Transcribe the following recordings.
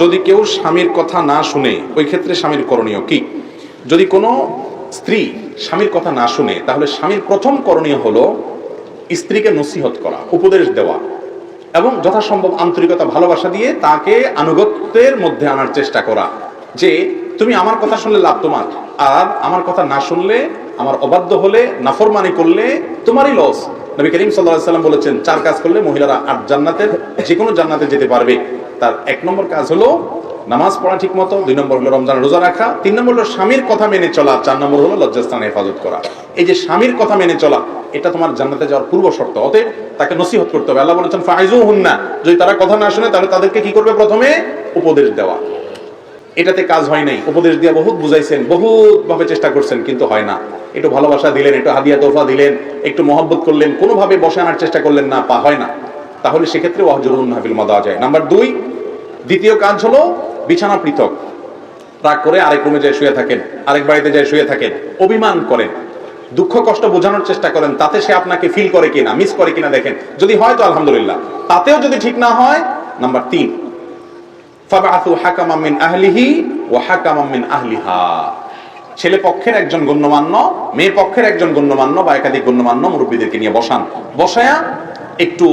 যদি কেউ স্বামীর কথা না শুনে, ওই ক্ষেত্রে স্বামীর করণীয় কি? যদি কোনো স্ত্রী স্বামীর কথা না শুনে, তাহলে স্বামীর প্রথম করণীয় হলো স্ত্রীকে নসিহত করা, উপদেশ দেওয়া এবং যথাসম্ভব আন্তরিকতা, ভালোবাসা দিয়ে তাকে আনুগত্যের মধ্যে আনার চেষ্টা করা যে, তুমি আমার কথা শুনলে লাভ তোমার, আর আমার কথা না শুনলে, আমার অবাধ্য হলে, নাফরমানি করলে তোমারই লস নবী করিম সাল্লাহ সাল্লাম বলেছেন, চার কাজ করলে মহিলারা আট জান্নাতের যে কোনো জান্নাতে যেতে পারবে। তার এক নম্বর কাজ হলো নামাজ পড়া ঠিক মতো, দুই নম্বর হলো রমজান রোজা রাখা, তিন নম্বর হলো স্বামীর কথা মেনে চলা, চার নম্বর হলো লজ্জাস্থানে হেফাজত করা। এই যে স্বামীর কথা মেনে চলা, এটা তোমার জান্নাতে যাওয়ার পূর্ব শর্ত। অতএব তাকে নসিহত করতে হবে। আল্লাহ বলেছেন ফাইজু হুন না যদি তারা কথা না শুনে, তাহলে তাদেরকে কি করবে প্রথমে? উপদেশ দেওয়া। এটাতে কাজ হয় নাই। উপদেশ দিয়ে বহুত বুঝাইছেন বহুত ভাবে চেষ্টা করছেন, কিন্তু হয় না। একটু ভালোবাসা দিলেন, একটু হাদিয়া তোফা দিলেন, একটু মহব্বত করলেন, কোনোভাবে বসে আনার চেষ্টা করলেন না, পা হয় না। তাহলে সেক্ষেত্রে ওয়াহজরুন হাবিল মা দেওয়া যায় নাম্বার দুই দ্বিতীয় কাজ হলো বিছানা পৃথক। রাগ করে আরেক রুমে যায় শুয়ে থাকেন, আরেক বাড়িতে যায় শুয়ে থাকেন, অভিমান করেন। দুঃখ, কষ্ট বোঝানোর চেষ্টা করেন, তাতে সে আপনাকে ফিল করে কিনা মিস করে কিনা দেখেন। যদি হয় তো আলহামদুলিল্লাহ। তাতেও যদি ঠিক না হয় নাম্বার তিন। ছেলে পক্ষের একজন গণ্যমান্য মেয়ে পক্ষের একজন গণ্যমান্য বা একাধিক গণ্যমান্য মুরব্বীদেরকে নিয়ে বসান। বসায়া একটু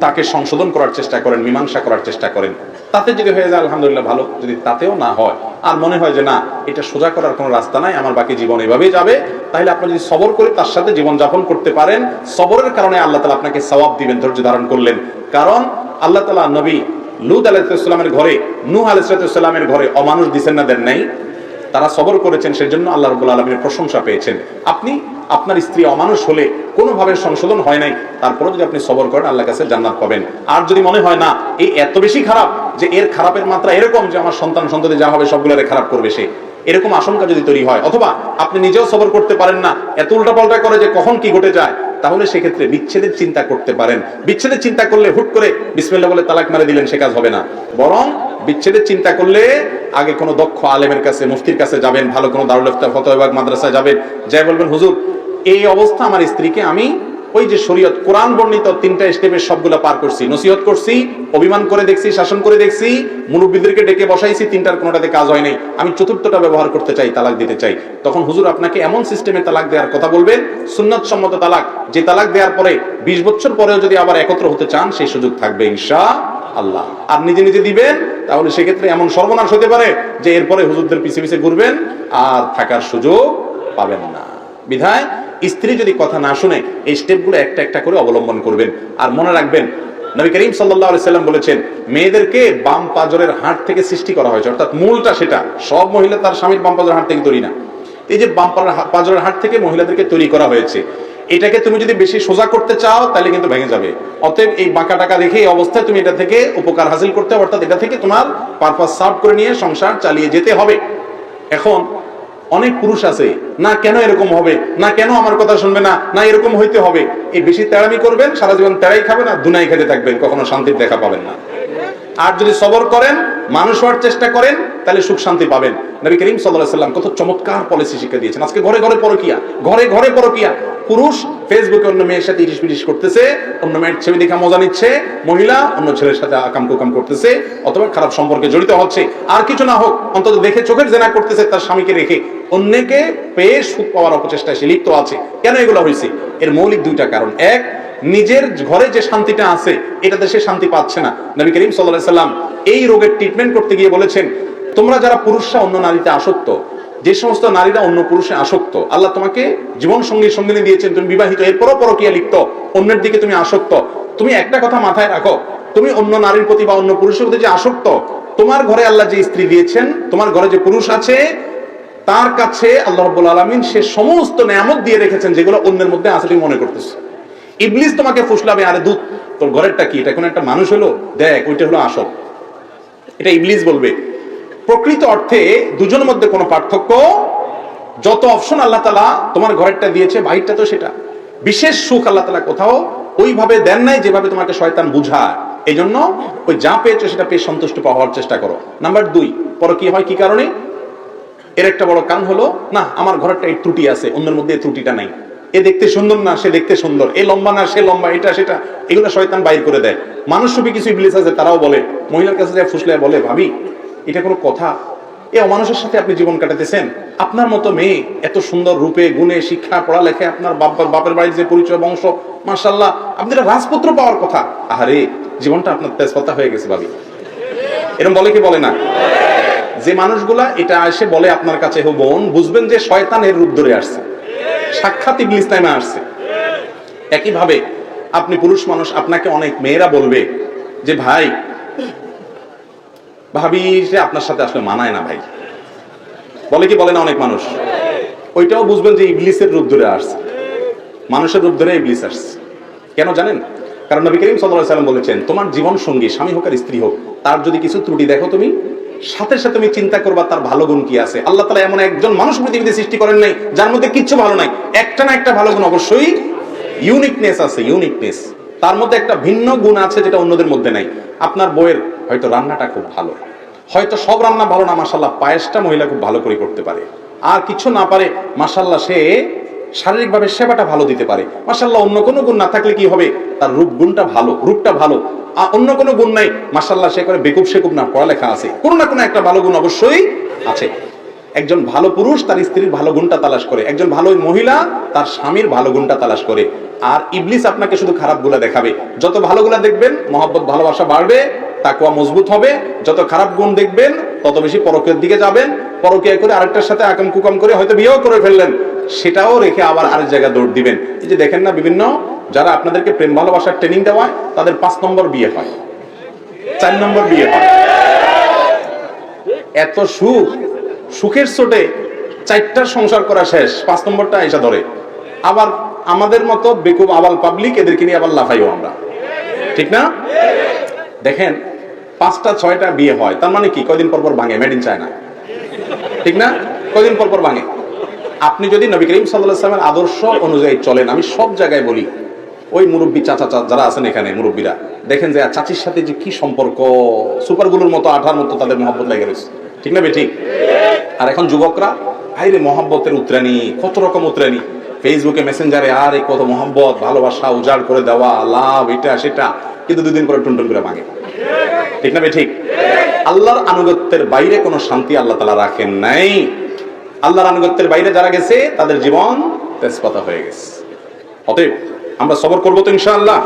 তাকে সংশোধন করার চেষ্টা করেন, মীমাংসা করার চেষ্টা করেন। তাতে যদি হয়ে যায়, আলহামদুলিল্লাহ ভালো। যদি তাতেও না হয়, আর মনে হয় যে না, এটা সোজা করার কোনো রাস্তা নাই, আমার বাকি জীবন এভাবেই যাবে, তাহলে আপনি যদি সবর করে তার সাথে জীবন যাপন করতে পারেন, সবরের কারণে আল্লাহ তালা আপনাকে সওয়াব দিবেন, ধৈর্য ধারণ করলেন। কারণ আল্লাহ তালা নবী লুত আলাইসালামের ঘরে, নূহ আলাইসালামের ঘরে অমানুষ দিচ্ছেন না, দেন নাই। তারা সবর করেছেন, সেজন্য আল্লাহ রবুল আলমীর প্রশংসা পেয়েছেন। আপনি আপনার স্ত্রী অমানুষ হলে কোনোভাবে সংশোধন হয় নাই তারপরে যদি আপনি সবর করেন আল্লাহ কাছে জান্নাত পাবেন। আর যদি মনে হয় না এই এত বেশি খারাপ যে এর খারাপের মাত্রা এরকম যে আমার সন্তান সন্ততি যা হবে সবগুলো খারাপ করবে সে। এরকম আশঙ্কা যদি তৈরি হয়, অথবা আপনি নিজেও সবর করতে পারেন না, এত উল্টাপাল্টা করে যে কখন কি ঘটে যায়, তাহলে সেক্ষেত্রে বিচ্ছেদের চিন্তা করতে পারেন। বিচ্ছেদের চিন্তা করলে হুট করে বিসমিল্লা বলে তালাক মারে দিলেন, সে কাজ হবে না। বরং বিচ্ছেদের চিন্তা করলে আগে কোনো দক্ষ আলেমের কাছে, মুফতির কাছে যাবেন, ভালো কোনো দারুল ইফতার মাদ্রাসায় যাবেন। যাই বলবেন, হুজুর এই অবস্থা আমার স্ত্রীকে আমি ওই যে শরীয়ত, কোরআন বর্ণিত তিনটা স্টেপের সবগুলো পার করছি। নসিহত করছি, অভিমান করে দেখছি, শাসন করে দেখছি, মুরব্বীদেরকে ডেকে বসাইছি, তিনটার কোনোটাতে কাজ হয় নাই। আমি চতুর্থটা ব্যবহার করতে চাই, তালাক দিতে চাই। তখন হুজুর আপনাকে এমন সিস্টেমে তালাক দেওয়ার কথা বলবেন সুন্নত সম্মত তালাক। যে তালাক দেওয়ার পরে বিশ বছর পরেও যদি আবার একত্র হতে চান, সেই সুযোগ থাকবে ইনশা আল্লাহ আর নিজে নিজে দিবেন, তাহলে সেক্ষেত্রে এমন সর্বনাশ হতে পারে যে এরপরে হুজুরদের পিছে পিছে ঘুরবেন, আর থাকার সুযোগ পাবেন না। বিধায় স্ত্রী যদি কথা না শুনে এই স্টেপগুলো একটা একটা করে অবলম্বন করবেন। আর মনে রাখবেন, নবী করিম সাল্লাম বলেছেন, মেয়েদেরকে বাম পাজরের হাট থেকে সৃষ্টি করা হয়েছে। অর্থাৎ মূলটা সেটা, সব মহিলা তার স্বামীর বাম পাজরের হাট থেকে তৈরি না। এই যে বাম পাজরের হাট থেকে মহিলাদেরকে তৈরি করা হয়েছে, এটাকে তুমি যদি বেশি সোজা করতে চাও, তাহলে কিন্তু ভেঙে যাবে। অতএব এই বাঁকা টাকা রেখে এই অবস্থায় তুমি এটা থেকে উপকার হাসিল করতে হবে, অর্থাৎ এটা থেকে তোমার পারপাস সার্ভ করে নিয়ে সংসার চালিয়ে যেতে হবে। এখন অনেক পুরুষ আছে, না কেন এরকম হবে, না কেন আমার কথা শুনবে না না এরকম হইতে হবে। এই বেশি তেড়ামি করবেন, সারা জীবন তেড়াই খাবেন আর দুনাই খেতে থাকবেন, কখনো শান্তির দেখা পাবেন না। আর যদি সবর করেন, মানুষ হওয়ার চেষ্টা করেন, তাহলে সুখ শান্তি পাবেন। নবী করিম সাল্লাহ সাল্লাম কত চমৎকার পলিসি শিক্ষা দিয়েছেন। আজকে ঘরে ঘরে পরকিয়া, ঘরে ঘরে পরকিয়া। পুরুষ ফেসবুকে অন্য মেয়ের সাথে ইটিস পিটিস করতেছে, অন্য মেয়ের ছবি দেখা মজা নিচ্ছে, মহিলা অন্য ছেলের সাথে আকাম কুকাম করতেছে, অথবা খারাপ সম্পর্কে জড়িত হচ্ছে। আর কিছু না হোক, অন্তত দেখে চোখের জেনা করতেছে তার স্বামীকে রেখে। অন্যকে পেয়ে সুখ পাওয়ার অপচেষ্টায় সে লিপ্ত আছে। কেন এগুলো হয়েছে? এর মৌলিক দুইটা কারণ। এক, নিজের ঘরে যে শান্তিটা আছে, এটাতে সে শান্তি পাচ্ছে না। নবী করিম সাল্লাহ সাল্লাম এই রোগের ট্রিটমেন্ট করতে গিয়ে বলেছেন, তোমরা যারা পুরুষরা অন্য নারীতে আসক্ত, যে সমস্ত নারীরা অন্য পুরুষে আসক্ত, আল্লাহ তোমাকে জীবন সঙ্গী সঙ্গিনী দিয়েছেন, তুমি বিবাহিত, এরপরও পরকিয়া লিপ্ত, অন্যের দিকে তুমি আসক্ত। তুমি একটা কথা মাথায় রাখো, তুমি অন্য নারীর প্রতি বা অন্য পুরুষের প্রতি যে আসক্ত, তোমার ঘরে আল্লাহ যে স্ত্রী দিয়েছেন, তোমার ঘরে যে পুরুষ আছে তার কাছে আল্লাহ রব্বুল আলমিন সে সমস্ত নিয়ামত দিয়ে রেখেছেন যেগুলো অন্যের মধ্যে তুমি মনে করতেছো। ইবলিস তোমাকে ফুসলাবে, আরে দুধ তোর ঘরেরটা কি? এটা কোন একটা মানুষ হলো? দেখ, ওইটা হলো আসল। এটা ইবলিস বলবে। প্রকৃত অর্থে দুজনের মধ্যে কোনো পার্থক্য যত অপশন আল্লাহ তালা তোমার ঘরেরটা দিয়েছে, বাহিরটা তো সেটা। বিশেষ সুখ আল্লাহ তালা কোথাও ওইভাবে দেন নাই যেভাবে তোমাকে শয়তান বুঝায়। এই জন্য ওই যা পেয়েছ সেটা পেয়ে সন্তুষ্ট পাওয়ার চেষ্টা করো। নাম্বার দুই পর কি হয় কি কারণে? এর একটা বড় কারণ হলো, না, আমার ঘরেরটা এই ত্রুটি আছে, অন্যের মধ্যে ত্রুটিটা নাই। এ দেখতে সুন্দর না, সে দেখতে সুন্দর। এ লম্বা না, সে লম্বা, এটা, সেটা, এগুলো শয়তান বাইর করে দেয়। মানুষ রূপী কিছু ইবলিস আছে, তারাও বলে, মহিলার কাছে যায় ফুসলে বলে, ভাবি, এটা কোনো কথা? এ অমানুষের সাথে আপনি জীবন কাটাতেছেন আপনার মতো মেয়ে, এত সুন্দর রূপে, গুণে, শিক্ষা, পড়ালেখা, আপনার বাপ, বাপের বাড়ির যে পরিচয়, বংশ মার্শাল্লাহ আপনি রাজপুত্র পাওয়ার কথা? আহারে, জীবনটা আপনার তেজপাতা হয়ে গেছে, ভাবি। এরকম বলে কি বলে না? যে মানুষগুলা এটা এসে বলে আপনার কাছে হো বোন, বুঝবেন যে শয়তানের রূপ ধরে আসছে। সাক্ষাৎ ইবলিস নামে আসছে। একইভাবে আপনি পুরুষ মানুষ, আপনাকে অনেক মেয়েরা বলবে যে, ভাই, ভাবি যে আপনার সাথে আসলে মানায় না ভাই। বলে কি, বলে না অনেক মানুষ? ওইটাও বুঝবেন যে ইবলিসের রূপ ধরে আসছে। মানুষের রূপ ধরে ইবলিস আসছে। কেন জানেন? কারণ নবী করিম আলাইহি সাল্লাম বলেছেন, তোমার জীবন সঙ্গী স্বামী হোক আর স্ত্রী হোক, তার যদি কিছু ত্রুটি দেখো তুমি সাথে সাথে তুমি চিন্তা করবা তার ভালো গুণ কি আছে। আল্লাহ তালা এমন একজন মানুষ পৃথিবীতে সৃষ্টি করেন নাই, যার মধ্যে কিচ্ছু ভালো নাই। একটা না একটা ভালো গুণ অবশ্যই ইউনিকনেস আছে ইউনিকনেস তার মধ্যে একটা ভিন্ন গুণ আছে যেটা অন্যদের মধ্যে নাই। আপনার বইয়ের হয়তো রান্নাটা খুব ভালো। হয়তো সব রান্না ভালো না মাসাল্লাহ পায়েসটা মহিলা খুব ভালো করে করতে পারে। আর কিছু না পারে মাসাল্লাহ সে শারীরিকভাবে সেবাটা ভালো দিতে পারে। মাসাল্লাহ অন্য কোনো গুণ না থাকলে কি হবে? তার রূপ গুণটা ভালো, রূপটা ভালো। আর অন্য কোনো গুণ নাই। মাসাল্লাহ সে করে বেকুব সেকুব না, পড়ালেখা আছে। কোনো না কোনো একটা ভালো গুণ অবশ্যই আছে। একজন ভালো পুরুষ তার স্ত্রীর ভালো গুণটা তালাশ করে। একজন ভালো মহিলা তার স্বামীর ভালো গুণটা তালাশ করে। আর ইবলিস আপনাকে শুধু খারাপগুলা দেখাবে। যত ভালো গুলা দেখবেন, মহব্বত, ভালোবাসা বাড়বে, তাকুয়া মজবুত হবে। যত খারাপ গুণ দেখবেন, তত বেশি পরকের দিকে যাবেন। পরকিয়া করে আরেকটার সাথে আকাম কুকাম করে হয়তো বিয়েও করে ফেললেন। সেটাও রেখে আবার আরেক জায়গায় দৌড় দিবেন। এই যে দেখেন না, বিভিন্ন যারা আপনাদেরকে প্রেম ভালোবাসার ট্রেনিং দেওয়ায়, তাদের পাঁচ নম্বর বিয়ে হয়। চার নম্বর বিয়ে হয়। এত সুখ, সুখের চোটে চারটার সংসার করা শেষ, পাঁচ নম্বরটা এসে ধরে। আবার আমাদের মতো বেকুব আবাল পাবলিক এদেরকে নিয়ে আবার লাফাইও আমরা। ঠিক না? দেখেন, পাঁচটা, ছয়টা বিয়ে হয়, তার মানে কি? কয়দিন পর পর ভাঙে মেড ইন চায়না ঠিক না? কয়দিন পর পর ভাঙে? আপনি যদি নবী করিম সাল্লাহ সাল্লামের আদর্শ অনুযায়ী চলেন, আমি সব জায়গায় বলি, ওই মুরব্বী চাচা চা- যারা আছেন এখানে, মুরব্বীরা, দেখেন যে চাচির সাথে যে কি সম্পর্ক, সুপারগুলোর মতো, আঠার মতো তাদের মহব্বত লেগে রয়েছে। ঠিক না ঠিক? আর এখন যুবকরা, আইরে মহব্বতের উত্রানি, কত রকম উত্রানি। ফেসবুকে মেসেঞ্জারে আরে কত মহব্বত, ভালোবাসা, উজাড় করে দেওয়া, লাভ, এটা, সেটা, কিন্তু দুদিন পরে টুনটুন করে ভাঙে। ঠিক না ঠিক? আল্লাহর আনুগত্যের বাইরে কোনো শান্তি আল্লাহ তালা রাখেন নাই। আল্লাহর আনুগত্যের বাইরে যারা গেছে, তাদের জীবন তেজপাতা হয়ে গেছে। অতএব আমরা সবর করব তো ইনশাআল্লাহ।